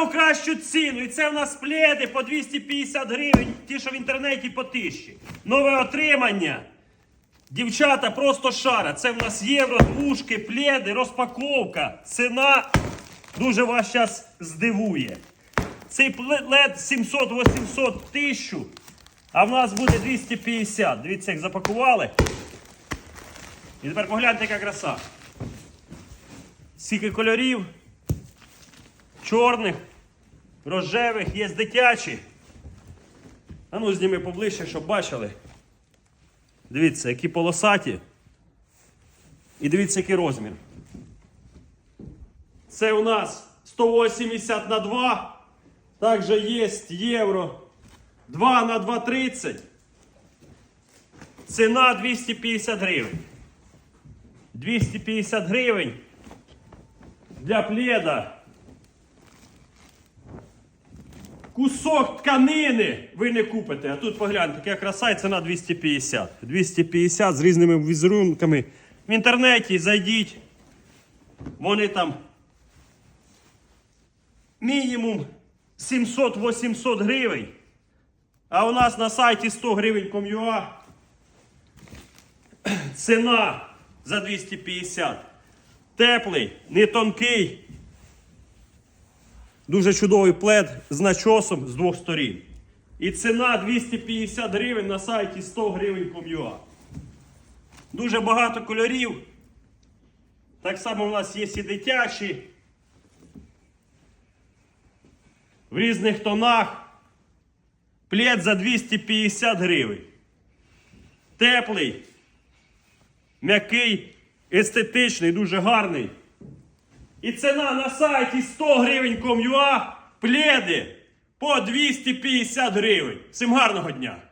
саму кращу ціну. І це в нас пледи по 250 гривень, ті, що в інтернеті по тисячі. Нове отримання. Дівчата просто шара. Це в нас євро, двушки, пледи, розпаковка. Ціна дуже вас зараз здивує. Цей плед 700-800 1000, а в нас буде 250. Дивіться, як запакували. І тепер погляньте, яка краса. Скільки кольорів. Чорних, рожевих, є дитячі. А ну зніми поближче, щоб бачили. Дивіться, які полосаті. І дивіться, який розмір. Це у нас 180 на 2. Також є євро 2 на 2,30. Ціна 250 гривень. 250 гривень для пледа. Кусок тканини ви не купите. А тут погляньте, яка краса і ціна 250. 250 з різними візерунками. В інтернеті зайдіть. Вони там мінімум 700-800 гривень. А у нас на сайті 100 гривень com.ua ціна за 250. Теплий, не тонкий. Дуже чудовий плед з начосом з двох сторін. І ціна 250 гривень на сайті 100 гривень com.ua. Дуже багато кольорів. Так само у нас є і дитячі. В різних тонах. Плед за 250 гривень. Теплий, м'який, естетичний, дуже гарний. І ціна на сайті 100 гривень ком'юа пледи по 250 гривень. Всім гарного дня!